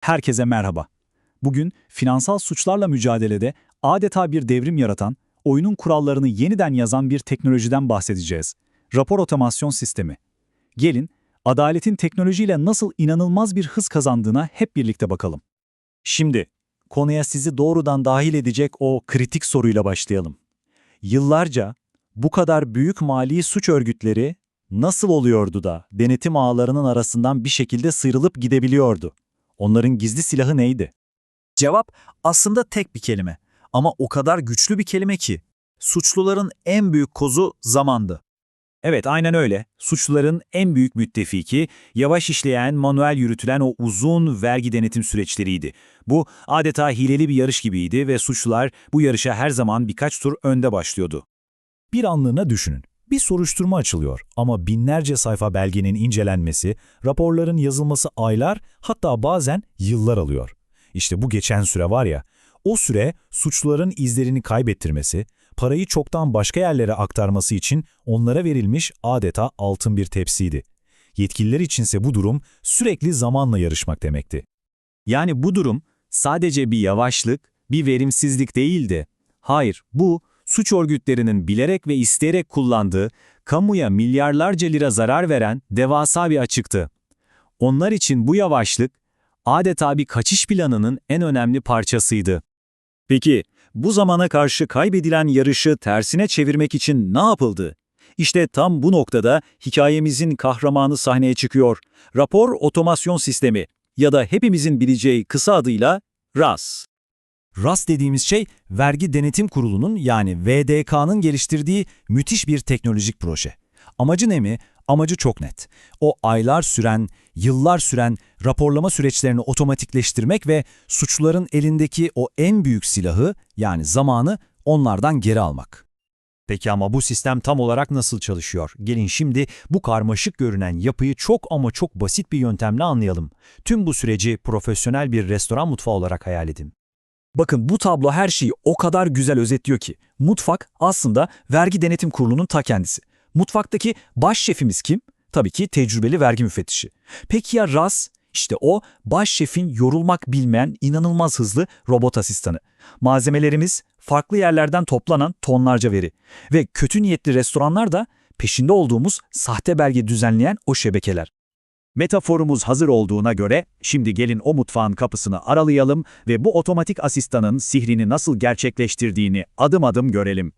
Herkese merhaba. Bugün finansal suçlarla mücadelede adeta bir devrim yaratan, oyunun kurallarını yeniden yazan bir teknolojiden bahsedeceğiz. Rapor otomasyon sistemi. Gelin, adaletin teknolojiyle nasıl inanılmaz bir hız kazandığına hep birlikte bakalım. Şimdi, konuya sizi doğrudan dahil edecek o kritik soruyla başlayalım. Yıllarca bu kadar büyük mali suç örgütleri nasıl oluyordu da denetim ağlarının arasından bir şekilde sıyrılıp gidebiliyordu? Onların gizli silahı neydi? Cevap aslında tek bir kelime ama o kadar güçlü bir kelime ki suçluların en büyük kozu zamandı. Evet, aynen öyle. Suçluların en büyük müttefiki, yavaş işleyen, manuel yürütülen o uzun vergi denetim süreçleriydi. Bu adeta hileli bir yarış gibiydi ve suçlular bu yarışa her zaman birkaç tur önde başlıyordu. Bir anlığına düşünün. Bir soruşturma açılıyor ama binlerce sayfa belgenin incelenmesi, raporların yazılması aylar hatta bazen yıllar alıyor. İşte bu geçen süre var ya, o süre suçluların izlerini kaybettirmesi, parayı çoktan başka yerlere aktarması için onlara verilmiş adeta altın bir tepsiydi. Yetkililer içinse bu durum sürekli zamanla yarışmak demekti. Yani bu durum sadece bir yavaşlık, bir verimsizlik değildi. Hayır, bu suç örgütlerinin bilerek ve isteyerek kullandığı, kamuya milyarlarca lira zarar veren devasa bir açıktı. Onlar için bu yavaşlık adeta bir kaçış planının en önemli parçasıydı. Peki, bu zamana karşı kaybedilen yarışı tersine çevirmek için ne yapıldı? İşte tam bu noktada hikayemizin kahramanı sahneye çıkıyor. Rapor otomasyon sistemi ya da hepimizin bileceği kısa adıyla RAS. RAS dediğimiz şey, Vergi Denetim Kurulu'nun yani VDK'nın geliştirdiği müthiş bir teknolojik proje. Amacı ne mi? Amacı çok net. O aylar süren, yıllar süren raporlama süreçlerini otomatikleştirmek ve suçluların elindeki o en büyük silahı yani zamanı onlardan geri almak. Peki ama bu sistem tam olarak nasıl çalışıyor? Gelin şimdi bu karmaşık görünen yapıyı çok ama çok basit bir yöntemle anlayalım. Tüm bu süreci profesyonel bir restoran mutfağı olarak hayal edin. Bakın bu tablo her şeyi o kadar güzel özetliyor ki mutfak aslında vergi denetim kurulunun ta kendisi. Mutfaktaki baş şefimiz kim? Tabii ki tecrübeli vergi müfettişi. Peki ya RAS? İşte o baş şefin yorulmak bilmeyen inanılmaz hızlı robot asistanı. Malzemelerimiz farklı yerlerden toplanan tonlarca veri. Ve kötü niyetli restoranlar da peşinde olduğumuz sahte belge düzenleyen o şebekeler. Metaforumuz hazır olduğuna göre şimdi gelin o mutfağın kapısını aralayalım ve bu otomatik asistanın sihrini nasıl gerçekleştirdiğini adım adım görelim.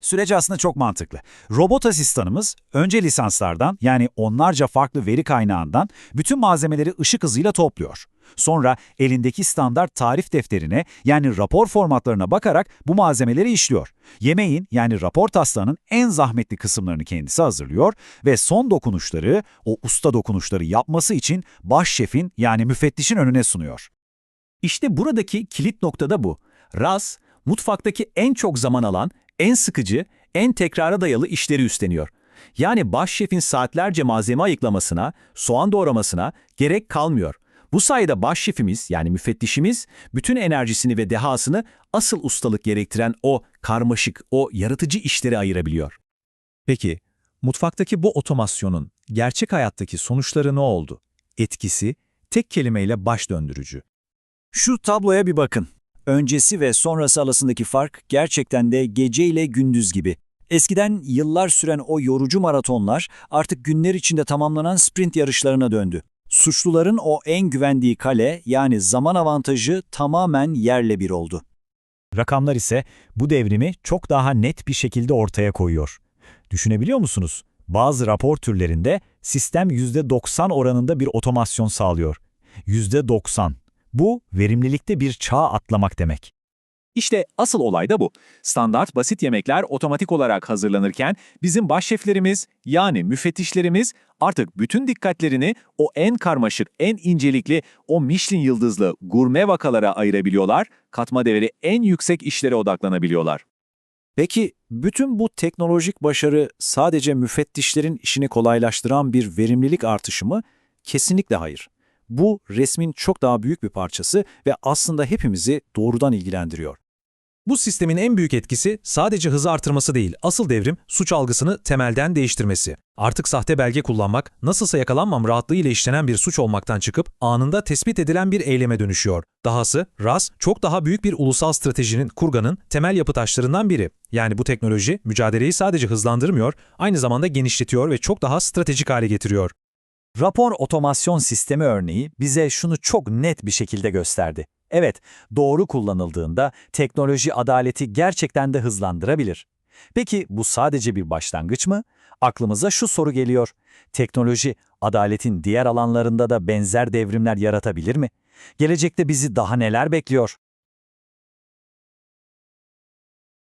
Süreç aslında çok mantıklı. Robot asistanımız önce lisanslardan yani onlarca farklı veri kaynağından bütün malzemeleri ışık hızıyla topluyor. Sonra elindeki standart tarif defterine yani rapor formatlarına bakarak bu malzemeleri işliyor. Yemeğin yani rapor taslağının en zahmetli kısımlarını kendisi hazırlıyor ve son dokunuşları, o usta dokunuşları yapması için baş şefin yani müfettişin önüne sunuyor. İşte buradaki kilit nokta da bu. RAS, mutfaktaki en çok zaman alan, en sıkıcı, en tekrara dayalı işleri üstleniyor. Yani baş şefin saatlerce malzeme ayıklamasına, soğan doğramasına gerek kalmıyor. Bu sayede baş şefimiz yani müfettişimiz bütün enerjisini ve dehasını asıl ustalık gerektiren o karmaşık, o yaratıcı işleri ayırabiliyor. Peki, mutfaktaki bu otomasyonun gerçek hayattaki sonuçları ne oldu? Etkisi tek kelimeyle baş döndürücü. Şu tabloya bir bakın. Öncesi ve sonrası arasındaki fark gerçekten de gece ile gündüz gibi. Eskiden yıllar süren o yorucu maratonlar artık günler içinde tamamlanan sprint yarışlarına döndü. Suçluların o en güvendiği kale yani zaman avantajı tamamen yerle bir oldu. Rakamlar ise bu devrimi çok daha net bir şekilde ortaya koyuyor. Düşünebiliyor musunuz? Bazı rapor türlerinde sistem %90 oranında bir otomasyon sağlıyor. %90. Bu verimlilikte bir çağ atlamak demek. İşte asıl olay da bu. Standart basit yemekler otomatik olarak hazırlanırken bizim baş şeflerimiz yani müfettişlerimiz artık bütün dikkatlerini o en karmaşık, en incelikli, o Michelin yıldızlı gurme vakalara ayırabiliyorlar, katma değeri en yüksek işlere odaklanabiliyorlar. Peki bütün bu teknolojik başarı sadece müfettişlerin işini kolaylaştıran bir verimlilik artışı mı? Kesinlikle hayır. Bu resmin çok daha büyük bir parçası ve aslında hepimizi doğrudan ilgilendiriyor. Bu sistemin en büyük etkisi sadece hızı artırması değil, asıl devrim suç algısını temelden değiştirmesi. Artık sahte belge kullanmak, nasılsa yakalanmam rahatlığıyla işlenen bir suç olmaktan çıkıp anında tespit edilen bir eyleme dönüşüyor. Dahası RAS çok daha büyük bir ulusal stratejinin, kurganın temel yapı taşlarından biri. Yani bu teknoloji mücadeleyi sadece hızlandırmıyor, aynı zamanda genişletiyor ve çok daha stratejik hale getiriyor. Rapor otomasyon sistemi örneği bize şunu çok net bir şekilde gösterdi. Evet, doğru kullanıldığında teknoloji adaleti gerçekten de hızlandırabilir. Peki bu sadece bir başlangıç mı? Aklımıza şu soru geliyor. Teknoloji adaletin diğer alanlarında da benzer devrimler yaratabilir mi? Gelecekte bizi daha neler bekliyor?